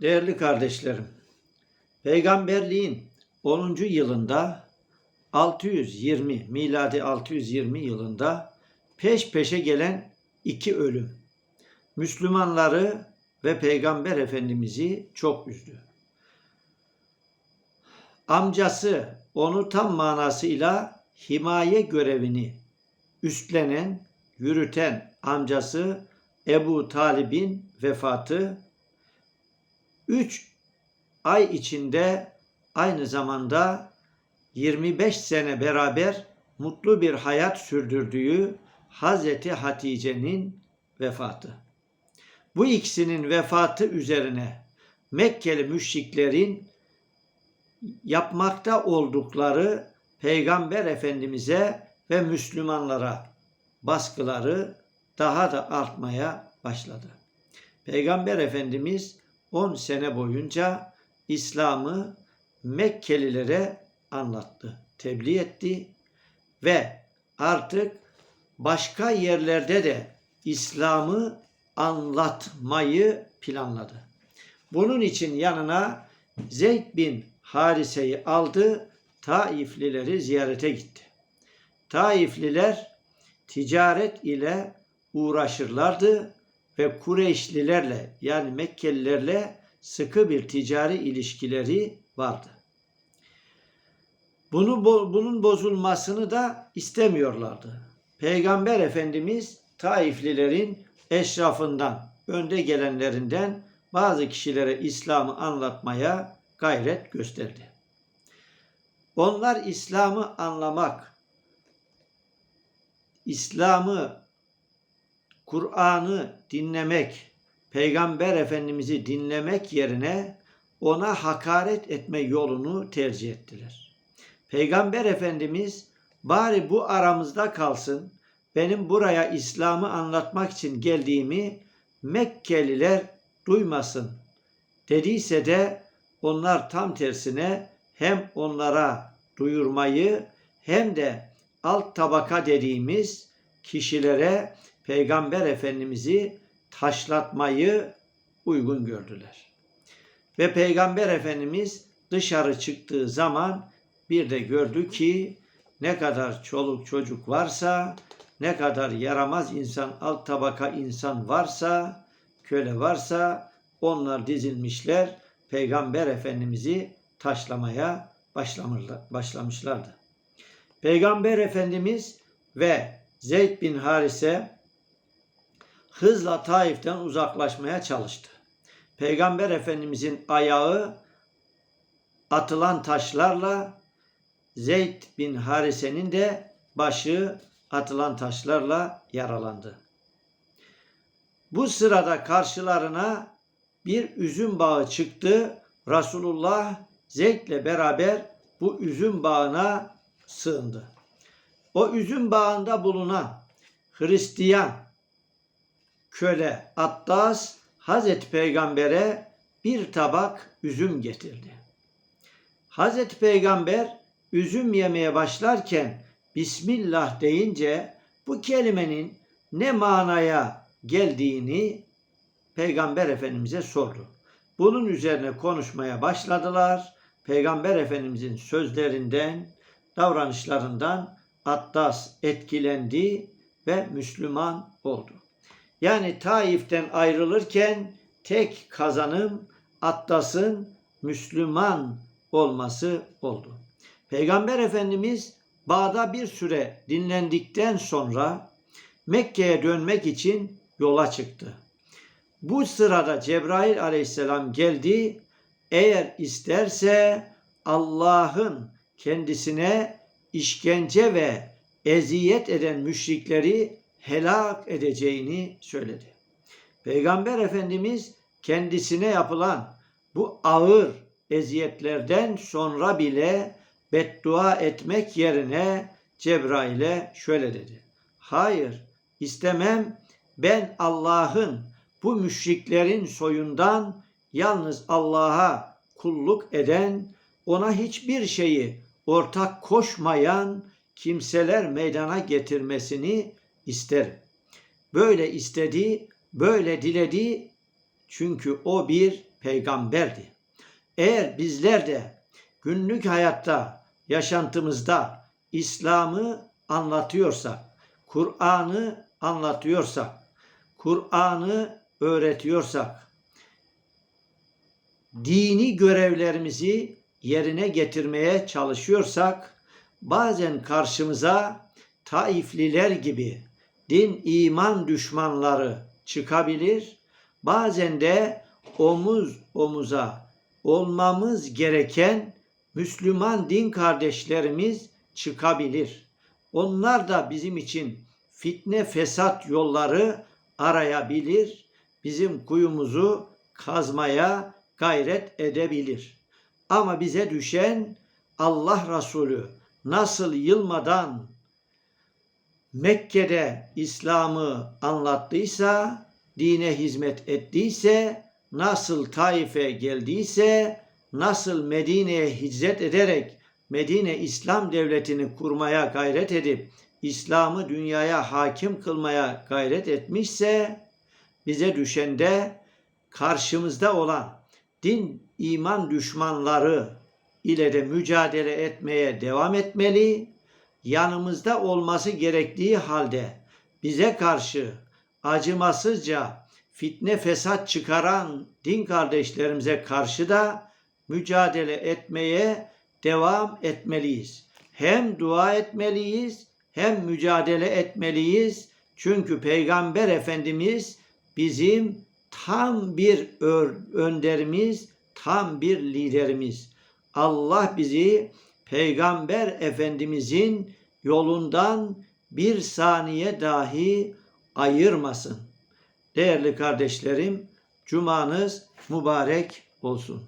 Değerli kardeşlerim, peygamberliğin 10. yılında 620 miladi 620 yılında peş peşe gelen iki ölüm Müslümanları ve Peygamber Efendimiz'i çok üzdü. Amcası onu tam manasıyla himaye görevini üstlenen, yürüten amcası Ebu Talib'in vefatı 3 ay içinde aynı zamanda 25 sene beraber mutlu bir hayat sürdürdüğü Hazreti Hatice'nin vefatı. Bu ikisinin vefatı üzerine Mekkeli müşriklerin yapmakta oldukları Peygamber Efendimiz'e ve Müslümanlara baskıları daha da artmaya başladı. Peygamber Efendimiz 10 sene boyunca İslam'ı Mekkelilere anlattı, tebliğ etti ve artık başka yerlerde de İslam'ı anlatmayı planladı. Bunun için yanına Zeyd bin Harise'yi aldı, Taiflileri ziyarete gitti. Taifliler ticaret ile uğraşırlardı ve Kureyşlilerle yani Mekkelilerle sıkı bir ticari ilişkileri vardı. Bunu bunun bozulmasını da istemiyorlardı. Peygamber Efendimiz Taiflilerin eşrafından, önde gelenlerinden bazı kişilere İslam'ı anlatmaya gayret gösterdi. Onlar İslam'ı anlamak, İslam'ı, Kur'an'ı dinlemek, Peygamber Efendimiz'i dinlemek yerine ona hakaret etme yolunu tercih ettiler. Peygamber Efendimiz bari bu aramızda kalsın, benim buraya İslam'ı anlatmak için geldiğimi Mekkeliler duymasın dediyse de onlar tam tersine hem onlara duyurmayı hem de alt tabaka dediğimiz kişilere Peygamber Efendimiz'i taşlatmayı uygun gördüler. Ve Peygamber Efendimiz dışarı çıktığı zaman bir de gördü ki ne kadar çoluk çocuk varsa, ne kadar yaramaz insan, alt tabaka insan varsa, köle varsa onlar dizilmişler Peygamber Efendimiz'i taşlamaya başlamışlardı. Peygamber Efendimiz ve Zeyd bin Harise hızla Taif'ten uzaklaşmaya çalıştı. Peygamber Efendimizin ayağı atılan taşlarla Zeyd bin Harise'nin de başı atılan taşlarla yaralandı. Bu sırada karşılarına bir üzüm bağı çıktı. Resulullah Zeyd'le beraber bu üzüm bağına sığındı. O üzüm bağında bulunan Hristiyan köle Attas Hazreti Peygamber'e bir tabak üzüm getirdi. Hazreti Peygamber üzüm yemeye başlarken Bismillah deyince bu kelimenin ne manaya geldiğini Peygamber Efendimiz'e sordu. Bunun üzerine konuşmaya başladılar. Peygamber Efendimiz'in sözlerinden, davranışlarından Attas etkilendi ve Müslüman oldu. Yani Taif'ten ayrılırken tek kazanım Attas'ın Müslüman olması oldu. Peygamber Efendimiz Bağda bir süre dinlendikten sonra Mekke'ye dönmek için yola çıktı. Bu sırada Cebrail aleyhisselam geldi. Eğer isterse Allah'ın kendisine işkence ve eziyet eden müşrikleri helak edeceğini söyledi. Peygamber Efendimiz kendisine yapılan bu ağır eziyetlerden sonra bile beddua etmek yerine Cebrail'e şöyle dedi. Hayır istemem ben Allah'ın bu müşriklerin soyundan yalnız Allah'a kulluk eden, ona hiçbir şeyi ortak koşmayan kimseler meydana getirmesini isterim. Böyle istedi, böyle diledi çünkü o bir peygamberdi. Eğer bizler de günlük hayatta, yaşantımızda İslam'ı anlatıyorsak, Kur'an'ı anlatıyorsak, Kur'an'ı öğretiyorsak, dini görevlerimizi yerine getirmeye çalışıyorsak, bazen karşımıza Taifliler gibi din iman düşmanları çıkabilir. Bazen de omuz omuza olmamız gereken Müslüman din kardeşlerimiz çıkabilir. Onlar da bizim için fitne fesat yolları arayabilir. Bizim kuyumuzu kazmaya gayret edebilir. Ama bize düşen Allah Resulü nasıl yılmadan Mekke'de İslam'ı anlattıysa, dine hizmet ettiyse, nasıl Taif'e geldiyse, nasıl Medine'ye hicret ederek Medine İslam devletini kurmaya gayret edip İslam'ı dünyaya hakim kılmaya gayret etmişse bize düşen de karşımızda olan din iman düşmanları ile de mücadele etmeye devam etmeli. Yanımızda olması gerektiği halde bize karşı acımasızca fitne fesat çıkaran din kardeşlerimize karşı da mücadele etmeye devam etmeliyiz. Hem dua etmeliyiz hem mücadele etmeliyiz. Çünkü Peygamber Efendimiz bizim tam bir önderimiz, tam bir liderimiz. Allah bizi Peygamber Efendimizin yolundan bir saniye dahi ayırmasın. Değerli kardeşlerim, cumanız mübarek olsun.